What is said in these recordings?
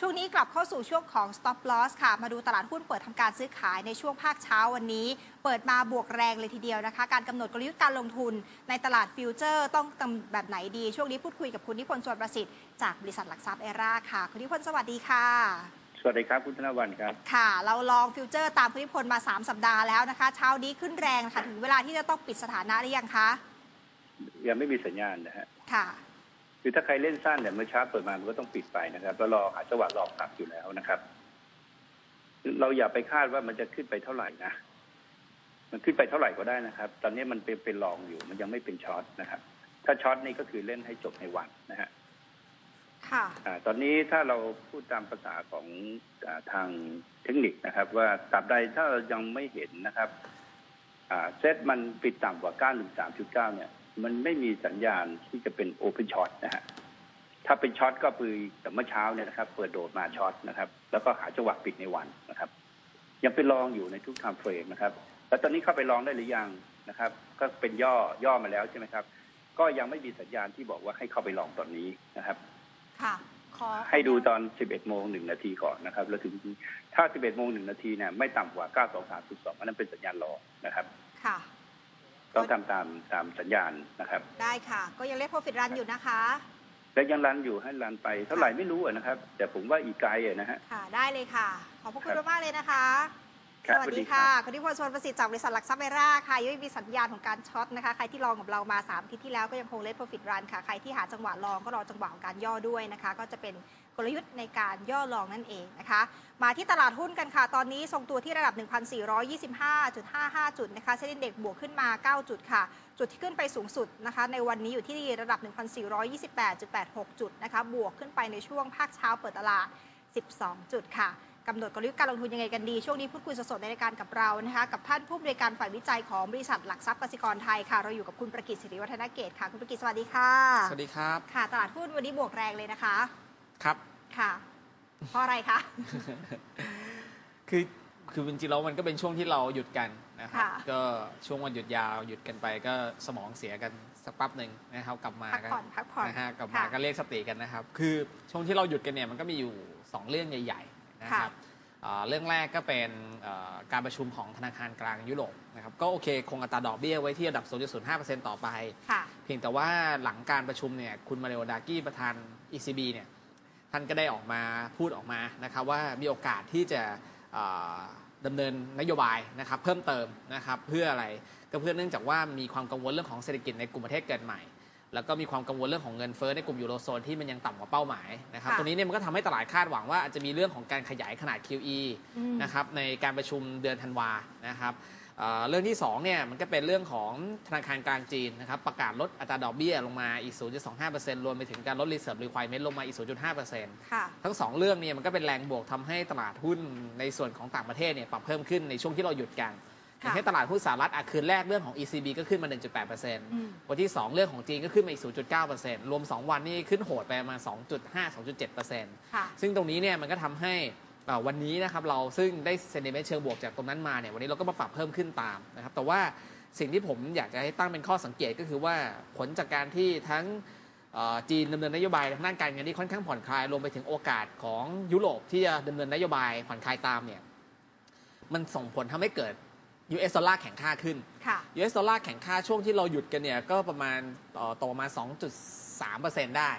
ช่วงนี้กลับเข้าสู่ช่วงของ stop loss ค่ะ มาดูตลาดหุ้นเปิดทำการซื้อขายในช่วงภาคเช้าวันนี้ เปิดมาบวกแรงเลยทีเดียวนะคะ การกำหนดกลยุทธ์การลงทุนในตลาดฟิวเจอร์ต้องทำแบบไหนดี ช่วงนี้พูดคุยกับคุณนิพนธ์สวนประสิทธิ์จากบริษัทหลักทรัพย์เอราค่ะ คุณนิพนธ์สวัสดีค่ะ สวัสดีครับคุณธนวันครับ ค่ะ เราลองฟิวเจอร์ตามคุณนิพนธ์มา 3 สัปดาห์แล้วนะคะ เช้านี้ขึ้นแรงค่ะถึงเวลาที่จะต้องปิดสถานะหรือยังคะ ยังไม่มีสัญญาณนะฮะ ค่ะ คือถ้าใครเล่นสั้นเนี่ยเมื่อเช้าเปิดมามันก็ต้องปิดไปนะครับแล้วรอหาจังหวะรอบกลับอยู่แล้วนะครับ เราอย่าไปคาดว่ามันจะขึ้นไปเท่าไหร่นะมันขึ้นไปเท่าไหร่ก็ได้นะครับ ตอนนี้มันเป็นเป็นรองอยู่ มันยังไม่เป็นช็อตนะครับ ถ้าช็อตนี่ก็คือเล่นให้จบในวันนะฮะค่ะอ่าตอนนี้ถ้าเราพูดตามภาษาของอาทางเทคนิคนะครับ ว่าตราบใดถ้าเรายังไม่เห็นนะครับอ่าเซตมันปิดต่ำกว่า 913.9 เนี่ย มันไม่มีสัญญาณที่จะเป็นโอเพนช็อตนะฮะถ้าเป็นช็อตก็คือแต่เมื่อเช้าเนี่ยนะครับ เปิดโดดมาช็อตนะครับ แล้วก็หาจังหวะปิดในวันนะครับ ยังเป็นรองอยู่ในทุกไทม์เฟรมนะครับ แล้วตอนนี้เข้าไปลองได้หรือยังนะครับ ก็เป็นย่อย่อมาแล้วใช่ไหมครับ ก็ยังไม่มีสัญญาณที่บอกว่าให้เข้าไปลองตอนนี้นะครับ ค่ะขอให้ดูตอน 11 โมงหนึ่งนาทีก่อนนะครับ แล้วถึงถ้า 11 โมงหนึ่งนาทีเนี่ยไม่ต่ำกว่า 923.2 อันนั้นเป็นสัญญาณรอนะครับ ค่ะ ต้องทำตามตามสัญญาณนะครับ ได้ค่ะ ก็ยังเรียก profit run อยู่นะคะและยังรันอยู่ให้รันไปเท่าไหร่ไม่รู้อะนะครับ แต่ผมว่าอีกไกลอะนะฮะค่ะ ได้เลยค่ะ ขอบพระคุณครับมากๆเลยนะคะครัสบวัสสวัสดีดีครัค่ะบคุณนิพนธ์ชวนประสิทธิ์จากบริษัทหลักทรัพย์เมราค่ะยังไม่มีสัญญาณของการช็อตนะคะ ใครที่ลองกับเรามา3อาทิตย์ที่แล้วก็ยังคงเล่น profit run ค่ะ ใครที่หาจังหวะลองก็รอจังหวะของการย่อด้วยนะคะ ก็จะเป็น กลยุทธ์ในการย่อลองนั่นเองนะคะ มาที่ตลาดหุ้นกันค่ะ ตอนนี้ทรงตัวที่ระดับ 1,425.55 จุดนะคะเซ็นเด็กบวกขึ้นมา 9 จุดค่ะ จุดที่ขึ้นไปสูงสุดนะคะ ในวันนี้อยู่ที่ระดับ 1,428.86 จุดนะคะ บวกขึ้นไปในช่วงภาคเช้าเปิดตลาด 12 จุดค่ะกำหนดกลยุทธ์การลงทุนยังไงกันดี ช่วงนี้พูดคุยสดๆในรายการกับเรานะคะ กับท่านผู้บริการฝ่ายวิจัยของบริษัทหลักทรัพย์กสิกรไทยค่ะ เราอยู่กับคุณประกิตศิริวัฒนเกตค่ะ คุณประกิตสวัสดีค่ะ สวัสดีครับ ค่ะ ตลาดหุ้นวันนี้บวกแรงเลยนะคะ ครับ ค่ะ เพราะอะไรคะ คือคือจริงๆแล้วมันก็เป็นช่วงที่เราหยุดกันนะครับ ค่ะ ก็ช่วงวันหยุดยาวหยุดกันไปก็สมองเสียกันสักแป๊บหนึ่งนะครับกลับมาพักผ่อนพักผ่อนนะฮะกลับมาค่ะ ก็เรียกสติกันนะครับ คือช่วงที่เราหยุดกันเนี่ยมันก็มีอยู่ 2 เรื่องใหญ่ๆนะครับอ่าเรื่องแรกก็เป็นเอ่อการประชุมของธนาคารกลางยุโรปนะครับก็โอเคคงอัตราดอกเบี้ยไว้ที่ระดับ 0.05%ต่อไป ค่ะ เพียงแต่ว่าหลังการประชุมเนี่ยคุณมาเรโอดากี้ประธาน ECB เนี่ย ท่านก็ได้ออกมาพูดออกมานะครับว่ามีโอกาสที่จะเอ่อดำเนินนโยบายนะครับเพิ่มเติมนะครับเพื่ออะไรก็เพื่อเนื่องจากว่ามีความกังวลเรื่องของเศรษฐกิจในกลุ่มประเทศเกิดใหม่ แล้วก็มีความกังวลเรื่องของเงินเฟ้อในกลุ่มยูโรโซนที่มันยังต่ำกว่าเป้าหมายนะครับค่ะตรงนี้เนี่ยมันก็ทำให้ตลาดคาดหวังว่าอาจจะมีเรื่องของการขยายขนาด QE อืมนะครับในการประชุมเดือนธันวานะครับ เอ่อเรื่องที่2เนี่ยมันก็เป็นเรื่องของธนาคารกลางจีนนะครับประกาศลดอัตราดอกเบี้ยลงมาอีก 0.25%รวมไปถึงการลด reserve requirement ลงมาอีก 0.5%ค่ะทั้งสองเรื่องเนี่ยมันก็เป็นแรงบวกทำให้ตลาดหุ้นในส่วนของต่างประเทศเนี่ยปรับเพิ่มขึ้นในช่วงที่เราหยุดกันอย่างเช่นตลาดหุ้นสหรัฐอะคืนแรกเรื่องของ ECB ก็ขึ้นมา 1.8%อืมวันที่ 2 เรื่องของจีนก็ขึ้นมาอีก 0.9%รวม 2 วันนี่ขึ้นโหดไปประมาณ 2.5-2.7%ค่ะซึ่งตรงนี้เนี่ยมันก็ทำให้เอ่อ วันนี้นะครับเราซึ่งได้เซน i เมนต์เชิงบวกจากตรงนั้นมาเนี่ยวันนี้เราก็มาปรับเพิ่มขึ้นตามนะครับแต่ว่าสิ่งที่ผมอยากจะให้ตั้งเป็นข้อสังเกตก็คือว่าผลจากการที่ทั้งเอ่อจีนดำเนินนโยบายทางด้านการเงินที่ค่อนข้างผ่อนคลายรวมไปถึงโอกาสของยุโรปที่จะดำเนินนโยบายผ่อนคลายตามเนี่ยมันส่งผลทำให้เกิด US ดอลลาร์แข็งค่าขึ้นค่ะ US ดอลลาร์แข็งค่าช่วงที่เราหยุดกันเนี่ยก็ประมาณต่อต่อมา2.3%ได้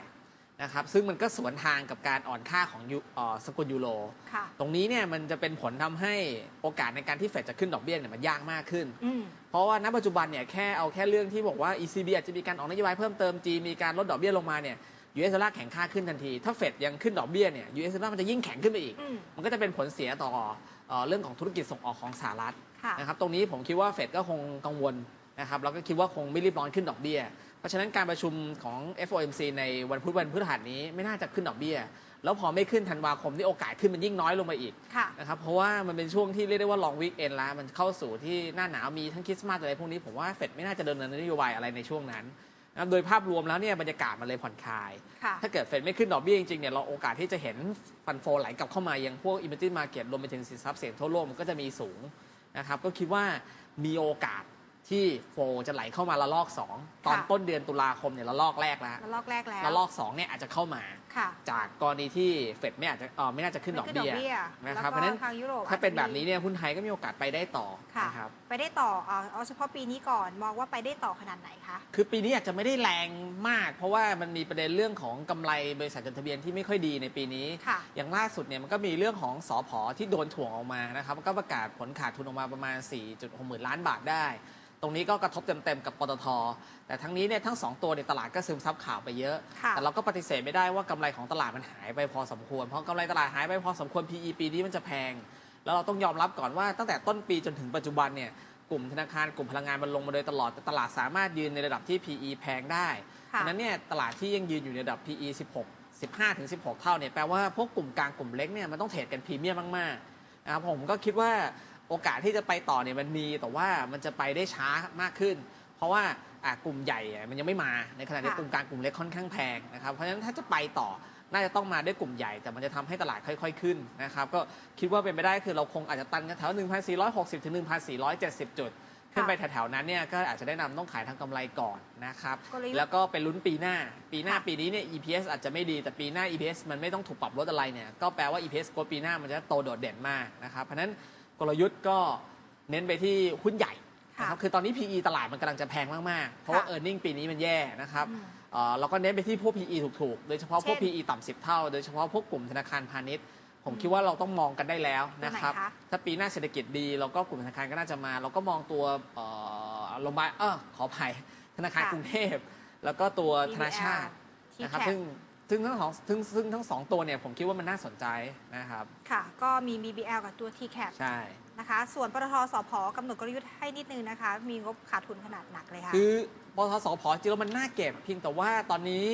นะครับซึ่งมันก็สวนทางกับการอ่อนค่าของยูเอ่อสกุลยูโรค่ะ ตรงนี้เนี่ยมันจะเป็นผลทำให้โอกาสในการที่เฟดจะขึ้นดอกเบี้ยเนี่ยมันยากมากขึ้น อืม เพราะว่าณปัจจุบันเนี่ยแค่เอาแค่เรื่องที่บอกว่า ECB อาจจะมีการออกนโยบายเพิ่มเติมจีนมีการลดดอกเบี้ยลงมาเนี่ย US ดอลลาร์แข็งค่าขึ้นทันที ถ้าเฟดยังขึ้นดอกเบี้ยเนี่ย US ดอลลาร์มันจะยิ่งแข็งขึ้นไปอีก อืม มันก็จะเป็นผลเสียต่อเอ่อเรื่องของธุรกิจส่งออกของสหรัฐ ค่ะ นะครับตรงนี้ผมคิดว่าเฟดก็คงกังวลนะครับแล้วก็คิดว่าคงไม่รีบร้อนขึ้นดอกเบี้ย เพราะฉะนั้นการประชุมของ FOMC ในวันพุธวันพฤหัสนี้ไม่น่าจะขึ้นดอกเบี้ย แล้วพอไม่ขึ้นธันวาคมที่โอกาสขึ้นมันยิ่งน้อยลงไปอีกค่ะ นะครับเพราะว่ามันเป็นช่วงที่เรียกได้ว่าลองวีคเอนแล้วมันเข้าสู่ที่หน้าหนาวมีทั้งคริสต์มาสอะไรพวกนี้ผมว่าเฟดไม่น่าจะเดินเนินนโยบายอะไรในช่วงนั้นนะครับโดยภาพรวมแล้วเนี่ยบรรยากาศมันเลยผ่อนคลาย ค่ะ ถ้าเกิดเฟดไม่ขึ้นดอกเบี้ยจริงๆเนี่ยเราโอกาสที่จะเห็นฟันโฟไหลกลับเข้ามายังพวก emerging market รวมไปถึงสินทรัพย์เสี่ยงทั่วโลกมันก็จะมีสูงนะครับก็คิดว่ามีโอกาส ที่โฟลจะไหลเข้ามาละลอก 2 ตอนค่ะ ต้นเดือนตุลาคมเนี่ยละลอกแรกแล้วระลอกแรกแล้วละลอก2เนี่ยอาจจะเข้ามา ค่ะจากกรณีที่เฟดไม่อาจจะเออไม่น่าจะขึ้นดอกไม่เบี้ยขึ้นะครับเพแล้วราะฉะนั้นก็ทางยุโรปถ้าเป็นอจแบจะบมีนี้เนี่ยหุ้นไทยก็มีโอกาสไปได้ต่อค่ะ นะครับ ไปได้ต่อเอาเอาเฉพาะปีนี้ก่อนมองว่าไปได้ต่อขนาดไหนคะ คือปีนี้อาจจะไม่ได้แรงมาก เพราะว่ามันมีประเด็นเรื่องของกำไรบริษัทจดทะเบียนที่ไม่ค่อยดีในปีนี้ ค่ะ อย่างล่าสุดเนี่ยมันก็มีเรื่องของสอพอที่โดนถ่วงออกมานะครับมันก็ประกาศผลขาดทุนออกมาประมาณ 4.6หมื่นล้านบาทได้ ตรงนี้ก็กระทบเต็มๆกับปตท แต่ทั้งนี้เนี่ยทั้งสองตัวในยตลาดก็ซึมซับข่าวไปเยอะ ค่ะแต่เราก็ปฏิเสธไม่ได้ว่ากำไรของตลาดมันหายไปพอสมควร เพราะกำไรตลาดหายไปพอสมควร PE ปีนี้มันจะแพง แล้วเราต้องยอมรับก่อนว่าตั้งแต่ต้นปีจนถึงปัจจุบันเนี่ยกลุ่มธนาคารกลุ่มพลังงานมันลงมาโดยตลอดแต่ตลาดสามารถยืนในระดับที่ PE แพงได้ค่ะ ดังนั้นเนี่ยตลาดที่ยังยืนอยู่ในระดับ PE 16 15ถึง16 เท่าเนี่ยแปลว่าพวกกลุ่มกลางกลุ่มเล็กเนี่ยมันต้องเทรดกันพรีเมียมมากๆนะครับผมก็คิดว่า โอกาสที่จะไปต่อเนี่ยมันมีแต่ว่ามันจะไปได้ช้ามากขึ้น เพราะว่าอะกลุ่มใหญ่อะมันยังไม่มาในขณะที่ค่ะกลุ่มกลางกลุ่มเล็กค่อนข้างแพงนะครับเพราะฉะนั้นถ้าจะไปต่อน่าจะต้องมาด้วยกลุ่มใหญ่ แต่มันจะทำให้ตลาดค่อย ๆ ขึ้นนะครับก็คิดว่าเป็นไปได้คือเราคงอาจจะตันกันแถว 1,460 ถึง 1,470 จุด ขึ้นไปแถวๆนั้นเนี่ยก็อาจจะได้นำต้องขายทางกำไรก่อนนะครับกลยุทธ์แล้วก็เป็นลุ้นปีหน้า ปีหน้าค่ะปีนี้เนี่ย EPS อาจจะไม่ดีแต่ปีหน้า EPS มันไม่ต้องถูกปรับลดอะไรเนี่ยก็แปลว่า EPS กปีหน้ามันจะโตโดดเด่นมากนะครับเพราะฉะนั้น กลยุทธ์ก็เน้นไปที่หุ้นใหญ่นะครับค่ะคือตอนนี้ PE ตลาดมันกำลังจะแพงมาก ๆ เพราะว่าค่ะ e a r n i n g ปีนี้มันแย่นะครับอืมเอ่อเราก็เน้นไปที่พวก PE ถูกๆ โดยเฉพาะพวกเช่น PE ต่ำ10เท่า โดยเฉพาะพวกกลุ่มธนาคารพาณิชย์ ผมคิดว่าเราต้องมองกันได้แล้วนะครับตัวไหนคะถ้าปีหน้าเศรษฐกิจดี เราก็กลุ่มธนาคารก็น่าจะมา เราก็มองตัวเอ่อโรงพยาบาลเออขออภัยธนาคารค่ะกรุงเทพ แล้วก็ตัวธนาชาติที่นะครับแคซึ่ง ซึ่งทั้งสองซึ่งซึ่งทั้งสองตัวเนี่ยผมคิดว่ามันน่าสนใจนะครับ ค่ะ ก็มี BBL กับตัว TCAP ใช่ นะคะ ส่วนปตทสพกำหนดกลยุทธ์ให้นิดนึงนะคะ มีงบขาดทุนขนาดหนักเลยค่ะ คือปทสพจริงแล้วมันน่าเก็บเพียงแต่ว่าตอนนี้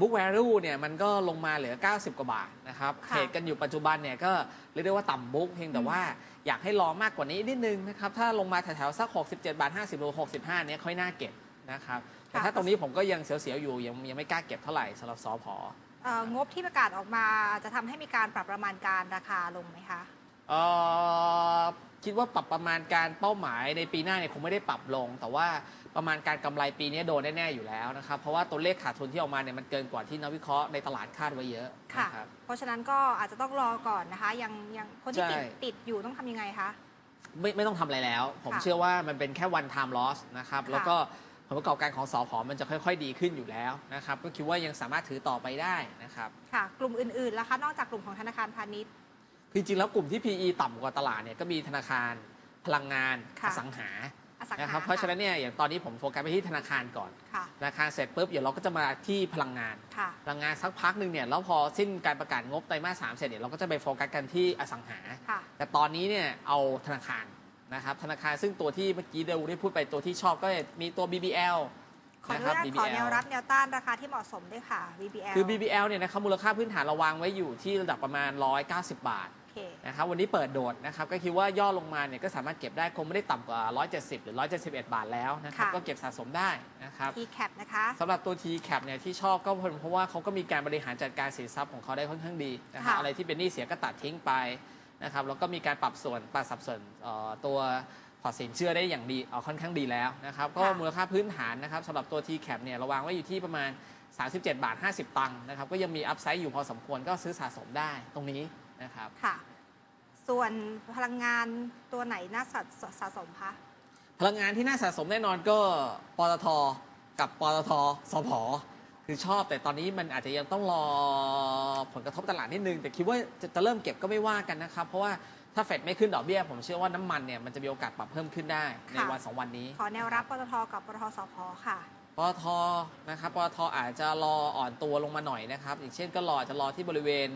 บุ๊กแวลูเนี่ยมันก็ลงมาเหลือ 90 กว่าบาทนะครับค่ะเทรดกันอยู่ปัจจุบันเนี่ยก็เรียกได้ว่าต่ำบุ๊กเพียงแต่ว่าอยากให้รอมากกว่านี้นิดนึงนะครับถ้าลงมาแถวๆสัก 67 บาท 50หรือ65 เนี่ยค่อยน่าเก็บ นะครับแต่ถ้าตรงนี้ผมก็ยังเสียวๆอยู่ยังยังไม่กล้าเก็บเท่าไหร่สำหรับสพเอ่องบที่ประกาศออกมาจะทำให้มีการปรับประมาณการราคาลงไหมคะ เอ่อคิดว่าปรับประมาณการเป้าหมายในปีหน้าเนี่ยคงไม่ได้ปรับลง แต่ว่าประมาณการกำไรปีนี้โดนแน่ๆอยู่แล้วนะครับ เพราะว่าตัวเลขขาดทุนที่ออกมาเนี่ยมันเกินกว่าที่นักวิเคราะห์ในตลาดคาดไว้เยอะค่ะ นะครับ เพราะฉะนั้นก็อาจจะต้องรอก่อนนะคะ ยังยังคนที่ติดใช่ ติดอยู่ต้องทำยังไงคะ ไม่ไม่ต้องทำอะไรแล้ว ผมค่ะเชื่อว่ามันเป็นแค่ one time loss นะครับ ค่ะแล้วก็ ผลประกอบการของสอพอมันจะค่อย ๆ ดีขึ้นอยู่แล้วนะครับ ก็คิดว่ายังสามารถถือต่อไปได้นะครับค่ะ กลุ่มอื่นๆล่ะคะ นอกจากกลุ่มของธนาคารพาณิชย์ คือจริงๆแล้วกลุ่มที่ PE ต่ำกว่าตลาดเนี่ยก็มีธนาคารพลังงานค่ะอสังหาอสังหานะครับเพราะฉะนั้นเนี่ยอย่างตอนนี้ผมโฟกัสไปที่ธนาคารก่อนค่ะธนาคารเสร็จปุ๊บเดี๋ยวเราก็จะมาที่พลังงาน ค่ะ พลังงานสักพักหนึ่งเนี่ยแล้วพอสิ้นการประกาศงบไตรมาสสามเสร็จเนี่ยเราก็จะไปโฟกัสกันที่อสังหา ค่ะ แต่ตอนนี้เนี่ยเอาธนาคาร นะครับธนาคารซึ่งตัวที่เมื่อกี้เดวได้พูดไปตัวที่ชอบก็มีตัว BBL ขออนุนะครับญาตขอ BBL แนวรับแนวต้านราคาที่เหมาะสมด้วยค่ะ BBL คือ BBL เนี่ยนะครับมูลค่าพื้นฐานเราวางไว้อยู่ที่ระดับประมาณ 190 บาทโอเคนะครับวันนี้เปิดโดดนะครับก็คิดว่าย่อลงมาเนี่ยก็สามารถเก็บได้คงไม่ได้ต่ำกว่า 170 หรือ 171 บาทแล้วนะครับค่ะก็เก็บสะสมได้นะครับ TCAP นะคะสำหรับตัว TCAP เนี่ยที่ชอบก็เพราะว่าเขาก็มีการบริหารจัดการสินทรัพย์ของเขาได้ค่อนข้างดีนะครับค่ะอะไรที่เป็นหนี้เสียก็ตัดทิ้งไป นะครับแล้วก็มีการปรับส่วนปรับสับส่วนเอ่อตัวพอร์ตสินเชื่อได้อย่างดีเอาค่อนข้างดีแล้วนะครับก็มูลค่าพื้นฐานนะครับสำหรับตัว TCAP เนี่ยเราวางไว้อยู่ที่ประมาณ 37 บาท 50 ตังค์นะครับก็ยังมีอัพไซด์อยู่พอสมควรก็ซื้อสะสมได้ตรงนี้นะครับค่ะ ส่วนพลังงานตัวไหนน่าสะสะสมคะพลังงานที่น่าสะสมแน่นอนก็ปตทกับปตทสพ คือชอบแต่ตอนนี้มันอาจจะยังต้องรอผลกระทบตลาดนิดนึง แต่คิดว่าจะจะเริ่มเก็บก็ไม่ว่ากันนะครับ เพราะว่าถ้าเฟดไม่ขึ้นดอกเบี้ย ผมเชื่อว่าน้ำมันเนี่ยมันจะมีโอกาสปรับเพิ่มขึ้นได้ในค่ะ วันสองวันนี้ขอแนวรับปตทกับปตทสพค่ะ ปตทนะครับปตทอาจจะรออ่อนตัวลงมาหน่อยนะครับ อย่างเช่นก็รอจะรอที่บริเวณ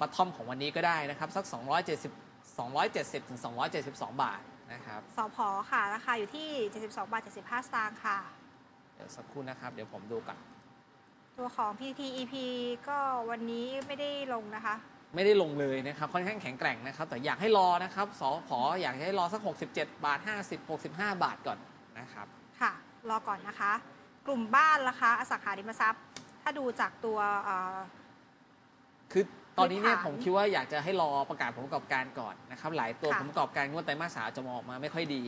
บัตทอมของวันนี้ก็ได้นะครับ สัก 270 270ถึง272 บาทนะครับ สพค่ะ ราคาอยู่ที่ 72บาท75 สตางค์ค่ะเดี๋ยวสักครู่นะครับ เดี๋ยวผมดูก่อน ตัวของ PTTEP ก็วันนี้ไม่ได้ลงนะคะ ไม่ได้ลงเลยนะครับ ค่อนข้างแข็งแกร่งนะครับ แต่อยากให้รอนะครับสอพออยากให้รอสัก 67 บาท 50 65 บาทก่อนนะครับ ค่ะ รอก่อนนะคะ กลุ่มบ้านราคาอสังหาริมทรัพย์ ถ้าดูจากตัวเอ่อคือตอนนี้เนี่ยพื้นฐานผมคิดว่าอยากจะให้รอประกาศผลประกอบการก่อนนะครับหลายตัวค่ะผลประกอบการงวดไตรมาสสามจะมองออกมาไม่ค่อยดี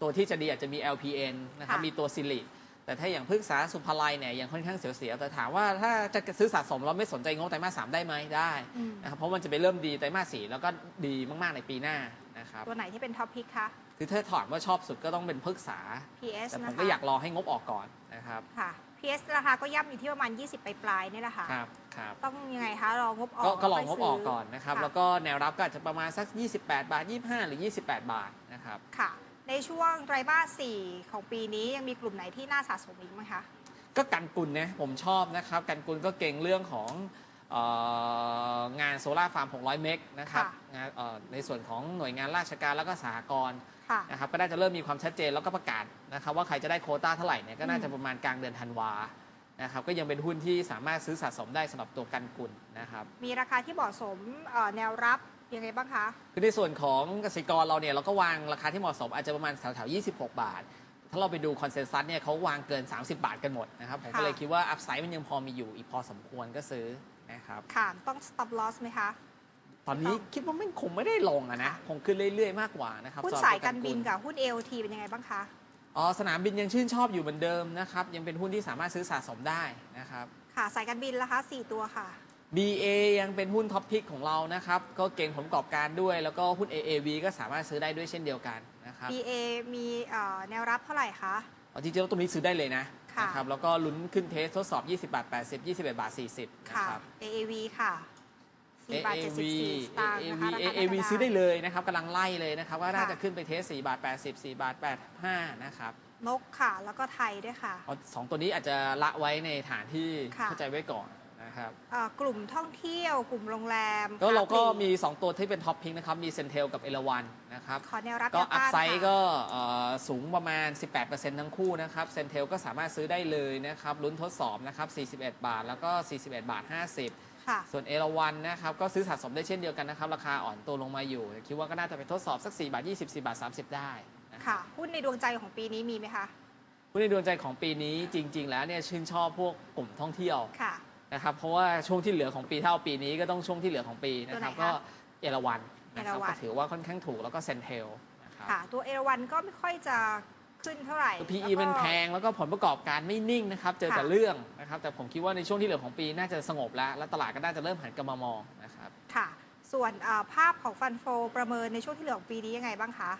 ตัวที่จะดีอาจจะมี LPN นะครับค่ะมีตัวซิลิ แต่ถ้าอย่างพฤกษาสุภาลัยเนี่ยยังค่อนข้างเสียวๆแต่ถามว่าถ้าจะซื้อสะสมเราไม่สนใจงบไตรมาสสามได้ไหมได้อืมนะครับเพราะมันจะไปเริ่มดีไตรมาสสี่แล้วก็ดีมากๆในปีหน้านะครับตัวไหนที่เป็นท็อปพิกคะคือถ้าถามว่าชอบสุดก็ต้องเป็นพฤกษา PS แต่ผนะมคะก็อยากรอให้งบออกก่อนนะครับค่ะ PS ราคาก็ย่ำอยู่ที่ประมาณ 20ปลายๆนี่แหละค่ะครับครับต้องยังไงคะรองบออก็กก็ลองค่ยงบซื้ออกก่อนนะครับค่ะแล้วก็แนวรับก็อาจจะประมาณสัก 28 บาท 25 หรือ 28 บาทนะครับค่ะ ในช่วงไตรมาส 4 ของปีนี้ยังมีกลุ่มไหนที่น่าสะสมอีกไหมคะ ก็กันกุลนะผมชอบนะครับ กันกุลก็เก่งเรื่องของเอองานโซลาร์ฟาร์ม 600 เมกนะครับค่ะ งานเอ่อในส่วนของหน่วยงานราชการแล้วก็สหกรณ์ค่ะ นะครับก็น่าจะเริ่มมีความชัดเจนแล้วก็ประกาศนะครับว่าใครจะได้โควต้าเท่าไหร่เนี่ยก็น่าจะประมาณกลางเดือนธันวานะครับก็ยังเป็นหุ้นที่สามารถซื้อสะสมได้สำหรับตัวกันกุลนะครับ มีราคาที่เหมาะสมเอ่อแนวรับ ยังไงบ้างคะ คือในส่วนของกสิกรเราเนี่ยเราก็วางราคาที่เหมาะสมอาจจะประมาณแถวๆ26 บาท ถ้าเราไปดูคอนเซนแซสเนี่ยเขาวางเกิน 30 บาทกันหมดนะครับผมก็เลยคิดว่าอัพไซด์มันยังพอมีอยู่อีกพอสมควรก็ซื้อนะครับ ค่ะ ต้อง stop loss ไหมคะ ตอนนี้คิดว่ามันคงไม่ได้ลงอะนะค่ะคงขึ้นเรื่อยๆมากกว่านะครับหุ้นสำหรับสายตัวการบินลกับหุ้น AOT เป็นยังไงบ้างคะ อ๋อสนามบินยังชื่นชอบอยู่เหมือนเดิมนะครับยังเป็นหุ้นที่สามารถซื้อสะสมได้นะครับ ค่ะ สายการบินละคะ 4 ตัวค่ะ BA ยังเป็นหุ้นท็อปพิกของเรานะครับ ก็เก่งผลประกอบการด้วย แล้วก็หุ้น AAV ก็สามารถซื้อได้ด้วยเช่นเดียวกันนะครับ BA มีเอ่อแนวรับเท่าไหร่คะ เอาจริงๆแล้วตรงนี้ซื้อได้เลยนะค่ะ นะครับ แล้วก็ลุ้นขึ้นเทสทดสอบ 20 บาท 80 21 บาท 40 นะค่ะ ครับ AAV ค่ะ4บาท AAV 74สตางค์นะคะ AAV ราคา AAV ธรรมดา ซื้อได้เลยนะครับกำลังไล่เลยนะครับ ว่าน่าค่ะ จะขึ้นไปเทส 4 บาท 80 4 บาท 85 นะครับนกค่ะ แล้วก็ไทยด้วยค่ะ เอาสองตัวนี้อาจจะละไว้ในฐานที่ค่ะ เข้าใจไว้ก่อน นะครับเอ่อกลุ่มท่องเที่ยวกลุ่มโรงแรมก็เราก็ค้ปลีมี 2 ตัวที่เป็นท็อปพิกนะครับ มีเซนเทลกับเอราวันนะครับขอแนวรับก็แนวอัพต้านไซด์ค่ะก็เอ่อสูงประมาณ 18%ทั้งคู่นะครับเซนเทลก็สามารถซื้อได้เลยนะครับลุ้นทดสอบนะครับ 41 บาท แล้วก็ 41 บาท 50ค่ะส่วนเอราวันนะครับก็ซื้อสะสมได้เช่นเดียวกันนะครับ ราคาอ่อนตัวลงมาอยู่ คิดว่าก็น่าจะไปทดสอบสัก 4 บาท 20 4บาท 30 ได้นะครับค่ะ หุ้นในดวงใจของปีนี้มีไหมคะ หุ้นในดวงใจของปีนี้จริง ๆ แล้วเนี่ยชื่นชอบพวกกลุ่มท่องเที่ยวค่ะ นะครับเพราะว่าช่วงที่เหลือของปีเท่าปีนี้ก็ต้องช่วงที่เหลือของปีนะครับตัวไหนคะก็เอราวันนะครับเอราวัณ ก็ถือว่าค่อนข้างถูกแล้วก็เซนเทลนะครับค่ะ ตัวเอราวันก็ไม่ค่อยจะขึ้นเท่าไหร่ตัว PE ล้วก็ มันแพงแล้วก็ผลประกอบการไม่นิ่งนะครับเจอแต่ค่ะ เรื่องนะครับแต่ผมคิดว่าในช่วงที่เหลือของปีน่าจะสงบแล้ว และตลาดก็น่าจะเริ่มหันกลับมามองนะครับ ค่ะ ส่วนเอ่อภาพของฟันโฟประเมินในช่วงที่เหลือของปีนี้ยังไงบ้างคะ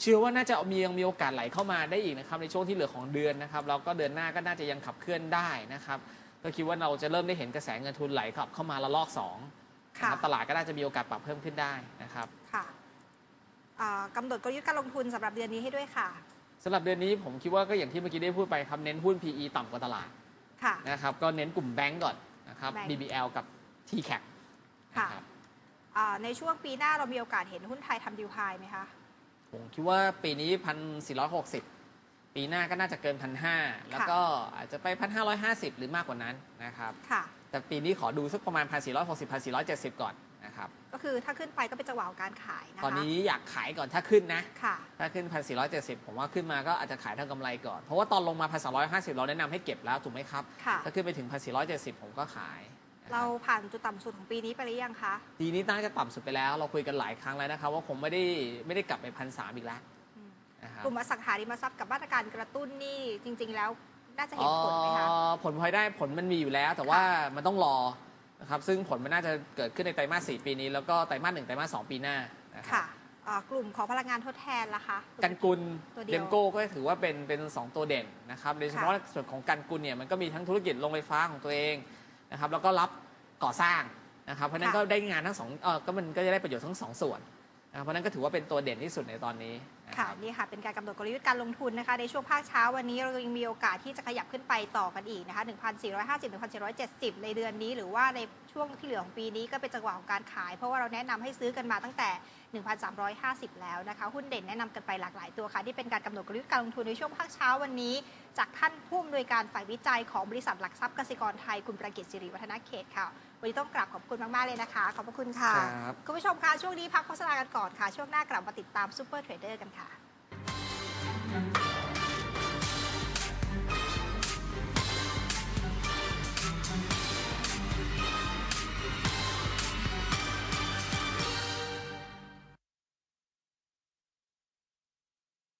เชื่อว่าน่าจะมียังมีโอกาสไหลเข้ามาได้อีกนะครับในช่วงที่เหลือของเดือนนะครับแล้วก็เดือนหน้าก็น่าจะยังขับเคลื่อนได้นะครับ ก็คิดว่าเราจะเริ่มได้เห็นกระแสเงินทุนไหลกลับเข้ามาละลอกสองนะค่ะครับตลาดก็น่าจะมีโอกาสปรับเพิ่มขึ้นได้นะครับ ค่ะเอ่อกำหนดกลยุทธ์การลงทุนสำหรับเดือนนี้ให้ด้วยค่ะ สำหรับเดือนนี้ผมคิดว่าก็อย่างที่เมื่อกี้ได้พูดไปครับ เน้นหุ้น PE ต่ำกว่าตลาดค่ะ นะครับ ก็เน้นกลุ่มแบงก์ก่อนนะครับ แบงก์ BBL กับ TCAP ค่ะ นะครับเอ่อในช่วงปีหน้าเรามีโอกาสเห็นหุ้นไทยทำดิวไฮไหมคะ ผมคิดว่าปีนี้พันสี่ร้อยหกสิบ ปีหน้าก็น่าจะเกินพันห้าแล้วก็อาจจะไปพันห้าร้อยห้าสิบหรือมากกว่านั้นนะครับค่ะ แต่ปีนี้ขอดูสักประมาณพันสี่ร้อยหกสิบพันสี่ร้อยเจ็ดสิบก่อนนะครับก็คือถ้าขึ้นไปก็เป็นจังหวะของการขายนะคะตอนนี้อยากขายก่อนถ้าขึ้นนะค่ะ ถ้าขึ้นพันสี่ร้อยเจ็ดสิบผมว่าขึ้นมาก็อาจจะขายทางกำไรก่อน เพราะว่าตอนลงมาพันสองร้อยห้าสิบเราแนะนำให้เก็บแล้วถูกไหมครับค่ะถ้าขึ้นไปถึงพันสี่ร้อยเจ็ดสิบผมก็ขายนะคบเราผ่านจุดต่ำสุดของปีนี้ไปหรือยังคะปีนี้น่าจะต่ำสุดไปแล้ว เราคุยกันหลายครั้งแล้วนะครับว่าคงไม่ได้ไม่ได้กลับไปพันสามอีกแล้วอืมนะครับ กลุ่มอสังหาริมทรัพย์กับมาตรการกระตุ้นนี่จริง ๆ แล้วน่าจะเห็นผลไหมคะเอ่อผลพลอยได้ผลมันมีอยู่แล้ว แต่ว่ามันต้องรอนะครับซึ่งผลมันน่าจะเกิดขึ้นในไตรมาสสี่ปีนี้ แล้วก็ไตรมาสหนึ่งไตรมาสสองปีหน้านะครับค่ะเอ่อกลุ่มของพลังงานทดแทนล่ะคะกันกุลตัวเดียวเดมโก้ก็ถือว่าเป็นเป็นสองตัวเด่นนะครับโดยเฉพาะค่ะส่วนของกันกุลเนี่ยมันก็มีทั้งธุรกิจโรงไฟฟ้าของตัวเองนะครับแล้วก็รับก่อสร้างนะครับเพราะฉะนั้นก็ได้งานทั้งสองเออก็มันก็จะได้ประโยชน์ทั้งสองส่วนนะครับเพราะฉะนั้นก็ถือว่าเป็นตัวเด่นที่สุดในตอนนี้นะ ค่ะนี่ค่ะเป็นการกำหนดกลยุทธ์การลงทุนนะคะในช่วงภาคเช้าวันนี้เรายังมีโอกาสที่จะขยับขึ้นไปต่อกันอีกนะคะ1,450 1,470 ในเดือนนี้ หรือว่าในช่วงที่เหลือของปีนี้ก็เป็นจังหวะของการขาย เพราะว่าเราแนะนำให้ซื้อกันมาตั้งแต่ 1,350 แล้วนะคะหุ้นเด่นแนะนำกันไปหลากหลายตัวค่ะที่เป็นการกำหนดกลยุทธ์การลงทุนในช่วงภาคเช้าวันนี้ จากท่านผู้อำนวยการฝ่ายวิจัยของบริษัทหลักทรัพย์กสิกรไทยคุณประกิตสิริวัฒนเขตค่ะ วันนี้ต้องกราบขอบคุณมาก ๆ เลยนะคะ ขอบพระคุณค่ะ ครับ คุณผู้ชมคะช่วงนี้พักโฆษณากันก่อนค่ะ ช่วงหน้ากลับมาติดตามซูเปอร์เทรดเดอร์กันค่ะ